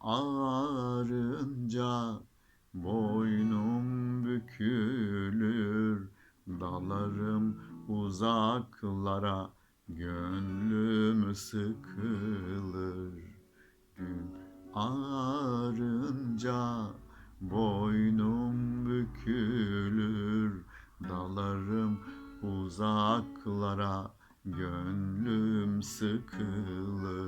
ağarınca boynum bükülür dalarım uzaklara gönlüm sıkılır. Gün ağarınca boynum bükülür dalarım uzaklara gönlüm sıkılır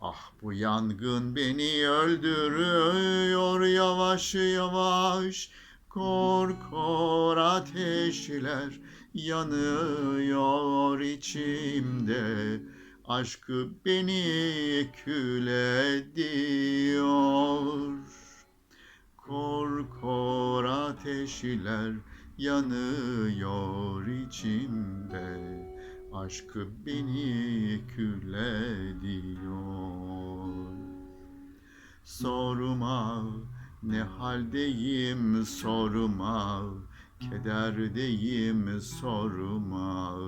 Ah bu yangın beni öldürüyor yavaş yavaş. Kor kor ateşler yanıyor içimde. Aşkı beni kül ediyor. Kor kor ateşler yanıyor içimde. Aşkı beni kül ediyor Sorma ne haldeyim sorma Kederdeyim sorma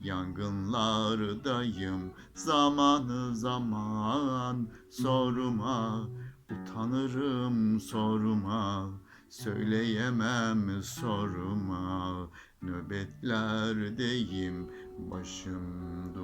Yangınlardayım zaman zaman sorma Utanırım sorma Söyleyemem sorma Nöbetlerdeyim başım